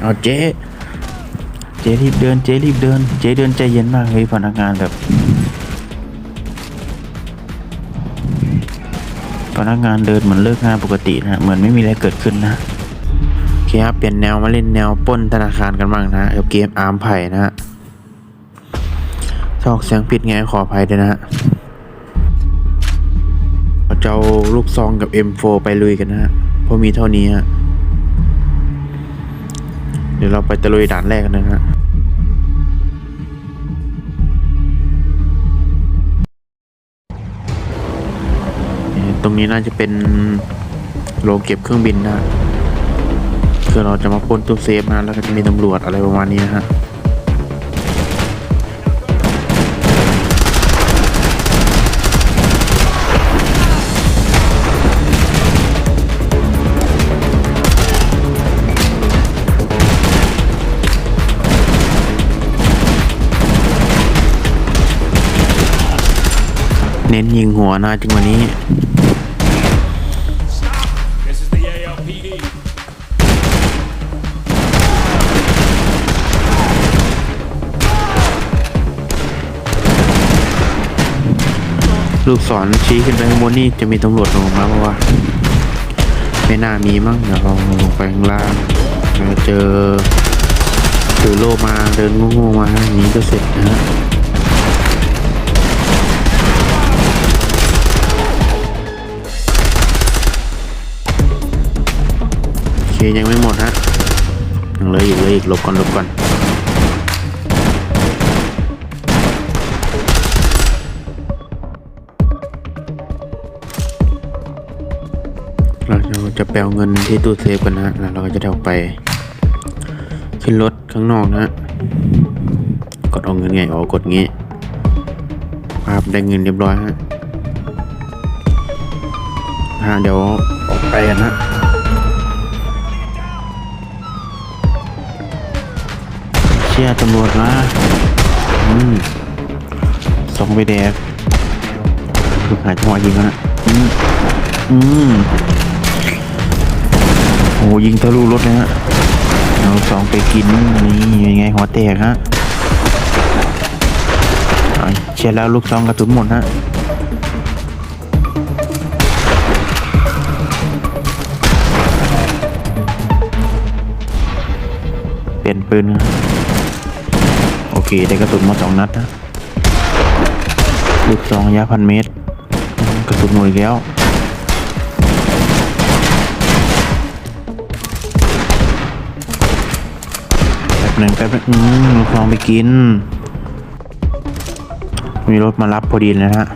เอาเจ๊เจ๊รีบเดินเจ๊รีบเดิน เจ๊เดินใจเย็นมากเฮ้ยพนักงานแบบพนักงานเดินเหมือนเลิกงานปกตินะเหมือนไม่มีอะไรเกิดขึ้นนะโอเคครับเปลี่ยนแนวมาเล่นแนวป้นธนาคารกันบ้างนะกับเกมอาร์มไผ่นะฮะถ้าออกเสียงผิดไงขออภัยด้วยนะฮะเราจะเอาลูกซองกับ M4 ไปลุยกันนะฮะเพราะมีเท่านี้ฮะ เดี๋ยวเราไปตะลุยด่านแรกกันนะฮะตรงนี้น่าจะเป็นโรงเก็บเครื่องบินนะฮะคือเราจะมาปล้นตู้เซฟนะแล้วก็จะมีตำรวจอะไรประมาณนี้นะฮะ เน้นยิงหัวนะจังหวะนี้ลูกศรชี้ขึ้นไปข้างบนนี่จะมีตำรวจลงมาเพราะว่าไม่น่ามีมั้งเดี๋ยวเราลงไปข้างล่างเราเจอถือโล่มาเดินงูๆมาอย่างนี้ก็เสร็จนะฮะ ยังไม่หมดฮะยังเหลืออีกเหลยอีกหลบก่อนหลบก่อนเราจะแปลเงินที่ตู้เซฟกันนะฮะแล้วเราก็จะเอาไป ขึ้นรถข้างนอกนะฮะกดเอาเงินไงอ๋อกดงี้ภาพได้เงินเรียบร้อยฮะฮะเดี๋ยวออกไปกันฮะ ชี่ยตำรวจมาอืมส่งไปแดกคือหาจังหวะยิงกันนะอืมอืมโอ้โหยิงทะลุรถเลยฮะเอาสองไปกินนี่ยังไงหัวแตกฮะเอเชียร์แล้วลูกซองกระสุนหมดฮะเปลี่ยนปืนฮะ เคได้กระสุนมาสองนัดนะลูกซองระยะพันเมตร กระสุนหมดแล้วแป๊บหนึ่งแป๊บหนึงอืมลองไปกิน มีรถมารับพอดีเลยนะฮะ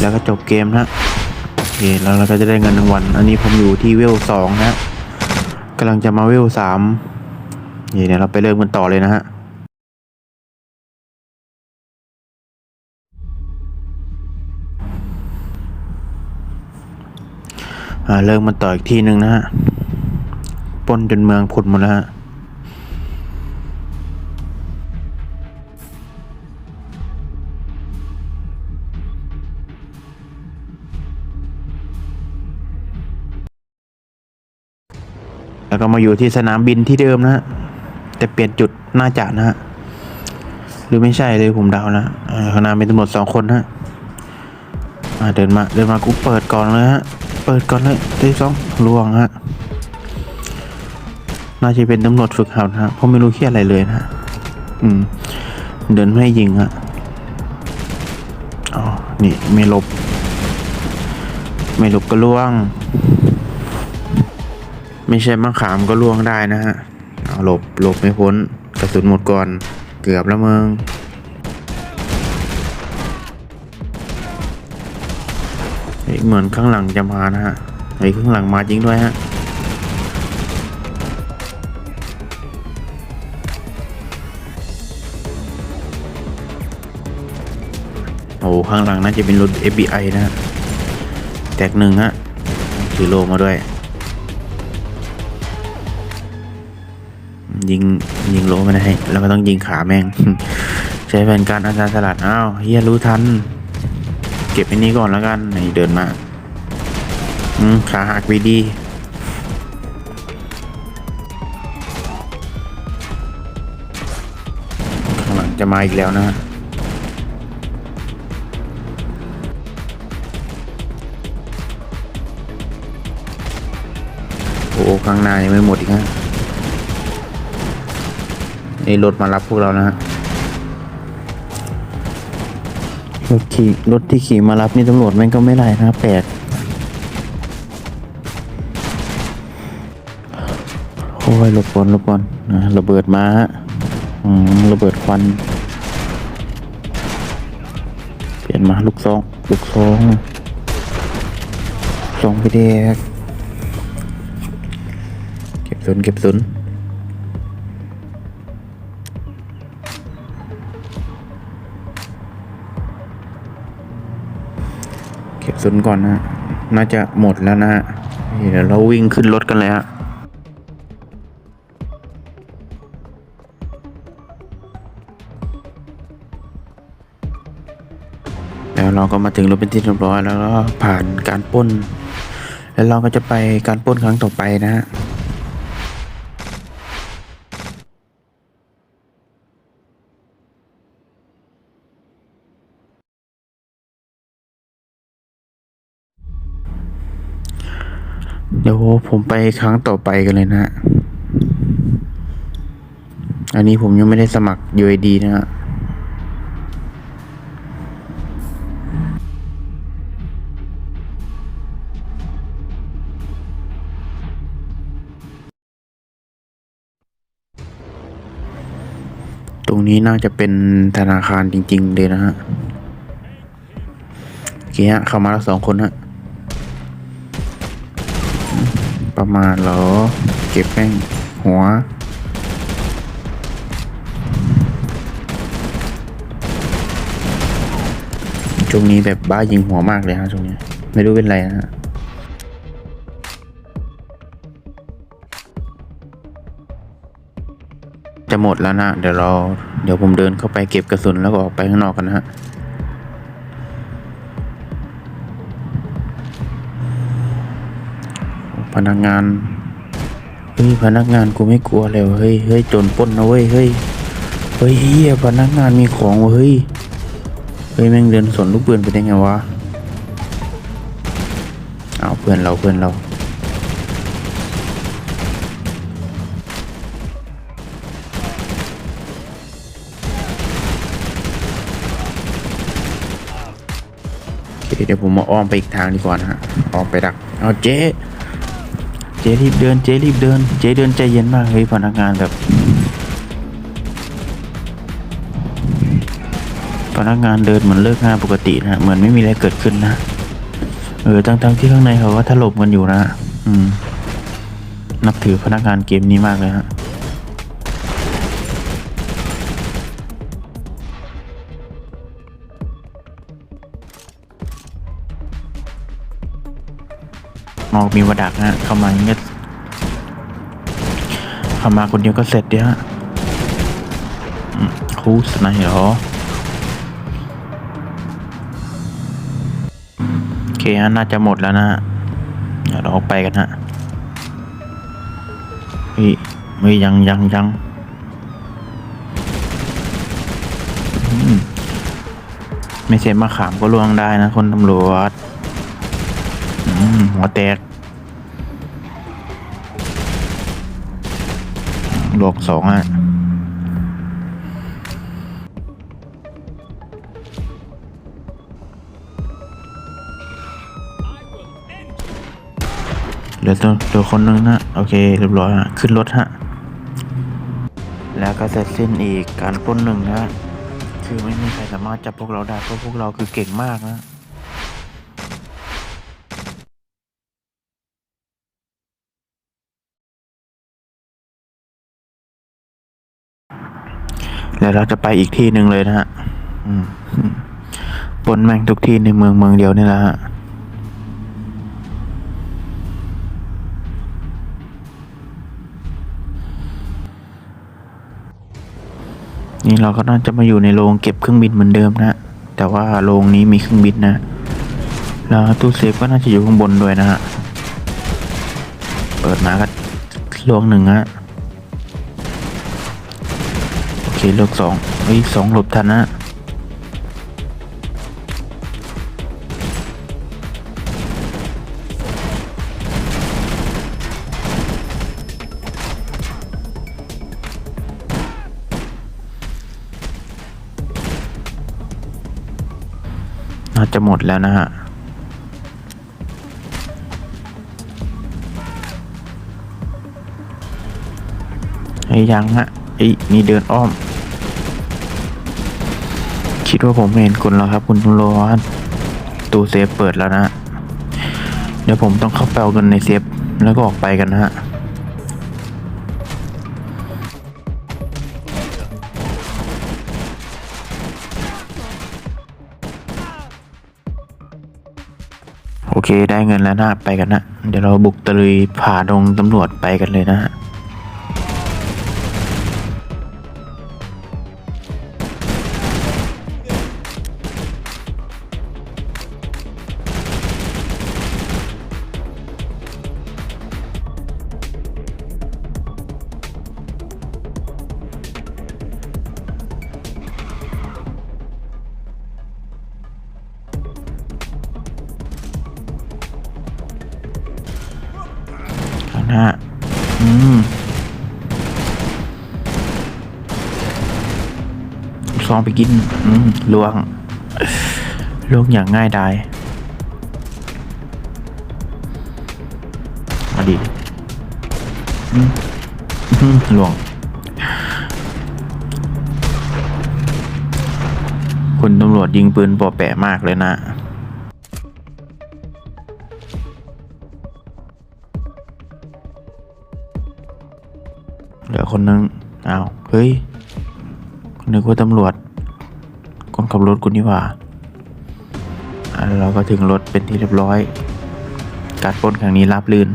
แล้วก็จบเกมนะ เคแล้วเราก็จะได้เงินรางวัลอันนี้ผมอยู่ที่เวลสองนะฮะกำลังจะมาเวลสามนี่เดี๋ยเราไปเริ่มกันต่อเลยนะฮะอ่าเริ่มมาต่ออีกทีหนึ่งนะฮะป้นจนเมืองผุดหมดแล้วฮะ มาอยู่ที่สนามบินที่เดิมนะฮะแต่เปลี่ยนจุดน่าจะนะฮะหรือไม่ใช่เลยผมเดานะอ่าข้างหน้ามีตำรวจสองคนนะฮะเดินมาเดินมากูเปิดก่อนเลยฮะเปิดก่อนเลยที่สองล่วงฮะน่าจะเป็นตำรวจฝึกหัดนะเพราะไม่รู้เครียดอะไรเลยนะอืม เดินไม่ยิงฮะอ๋อนี่ไม่หลบ ไม่หลบก็ล่วง ไม่ใช่มะขามก็ล่วงได้นะฮะเอาหลบหลบไม่พ้นกระสุนหมดก่อนเกือบแล้วมึงเฮ้ยเหมือนข้างหลังจะมานะฮะเฮ้ข้างหลังมาจริงด้วยฮะโอ้ข้างหลังน่าจะเป็นรถ FBI นะฮะแตกหนึ่งฮะถือโลมาด้วย ยิงยิงโลไม่ได้แล้วก็ต้องยิงขาแม่ง ใช้แผนการอาจารย์สลัดอ้าวเฮียรู้ทัน เก็บไอ้นี้ก่อนแล้วกันไหนเดินมาอืมขาหักไปดีข้างหลังจะมาอีกแล้วนะฮะโอ้ข้างหน้ายังไม่หมดอีกฮะ นี่รถมารับพวกเรานะฮะรถขี่รถที่ขี่มารับนี่ตำรวจแม่งก็ไม่ได้นะแปลกโอ้ยหลบก่อนหลบก่อนนะระเบิดมาฮะอืมระเบิดควัน เปลี่ยนมาลูกซองลูกซองซองไปแดกเก็บศูนเก็บศูน เก็บศูนก่อนนะ น่าจะหมดแล้วนะฮะนี่เดี๋ยวเราวิ่งขึ้นรถกันเลยฮะแล้วเราก็มาถึงรถเป็นที่เรียบร้อยแล้วก็ผ่านการป้น แล้วเราก็จะไปการป้นครั้งต่อไปนะฮะ เดี๋ยวผมไปครั้งต่อไปกันเลยนะฮะอันนี้ผมยังไม่ได้สมัคร UID นะฮะตรงนี้น่าจะเป็นธนาคารจริง ๆ เลยนะฮะโอเคฮะเข้ามาแล้วสองคนฮะ ประมาณเหรอ เก็บแม่งหัว ช่วงนี้แบบบ้ายิงหัวมากเลยฮะช่วงนี้ ไม่รู้เป็นไรนะฮะจะหมดแล้วนะ เดี๋ยวเรา เดี๋ยวผมเดินเข้าไปเก็บกระสุนแล้วก็ออกไปข้างนอกกันนะฮะ พนักงานเฮ้ยพนักงานกูไม่กลัวเลยว่ะเฮ้ยเฮ้ยโจรปล้นนะเว้ยเฮ้ยเฮ้ยเฮียพนักงานมีของวะเฮ้ยเฮ้ยแม่งเดินสนลูกปืนไปได้ไงวะเอาเพื่อนเราเพื่อนเราโอเคเดี๋ยวผมมาอ้อมไปอีกทางดีกว่านะฮะอ้อมไปดัก เอาเจ๊ เจ๊รีบเดิน เจ๊รีบเดิน เจ๊เดินใจเย็นมากเฮ้ยพนักงานแบบ พนักงานเดินเหมือนเลิกงานปกตินะเหมือนไม่มีอะไรเกิดขึ้นนะ เออทั้งๆที่ข้างในเขาก็ถล่มกันอยู่นะ อืม นับถือพนักงานเกมนี้มากเลยฮะ นอกมีวดักฮะเข้ามาเงี้ยเข้ามาคนเดียวก็เสร็จเดียวฮะครูสไนเหรอโอเคฮะน่าจะหมดแล้วนะฮะเดี๋ยวเราออกไปกันฮะเฮ้ยเฮ้ยยังยังยังอืมไม่ใช่มาขามก็ล่วงได้นะคนตำรวจหัวแตก หลวกสองอะเหลือตัวตัวคนหนึงนะโอเค เรียบร้อยฮะ ขึ้นรถฮะ แล้วก็เสร็จสิ้นอีกการปล้นหนึ่งนะคือไม่มีใครสามารถจับพวกเราได้ เพราะพวกเราคือเก่งมากนะ แล้วเราจะไปอีกที่หนึ่งเลยนะฮะปนแม่งทุกที่ในเมืองเมืองเดียวนี่แหละฮะนี่เราก็น่าจะมาอยู่ในโรงเก็บเครื่องบินเหมือนเดิมนะ แต่ว่าโรงนี้มีเครื่องบินนะ แล้วตู้เซฟก็น่าจะอยู่ข้างบนด้วยนะฮะ เปิดมาก็ลวงหนึ่งฮะ เคลวกสองเฮ้ยสองหลบทันนะน่าจะหมดแล้วนะฮะไอ้ยังฮะไอ้นี่เดินอ้อม คิดว่าผมเห็นคุณแล้วครับ คุณตำรวจตู้เซฟเปิดแล้วนะ เดี๋ยวผมต้องเข้าไปเอาเงินในเซฟแล้วก็ออกไปกันนะฮะโอเคได้เงินแล้วนะไปกันนะ เดี๋ยวเราบุกตะลุยผ่าดงตำรวจไปกันเลยนะฮะ ข้างหน้าอืมซองไปกิน อืมลวงลวงอย่างง่ายดายมาดิอืมอืมลวง คุณตำรวจยิงปืนปอแปะมากเลยนะ คนนึงอ้าวเฮ้ยนึกว่าตำรวจคนขับรถกูนี่หว่าอะเราก็ถึงรถเป็นที่เรียบร้อย การปล้นครั้งนี้ราบรื่น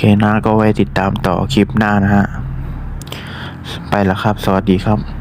เคนะก็ไว้ติดตามต่อคลิปหน้านะฮะ ไปแล้วครับ สวัสดีครับ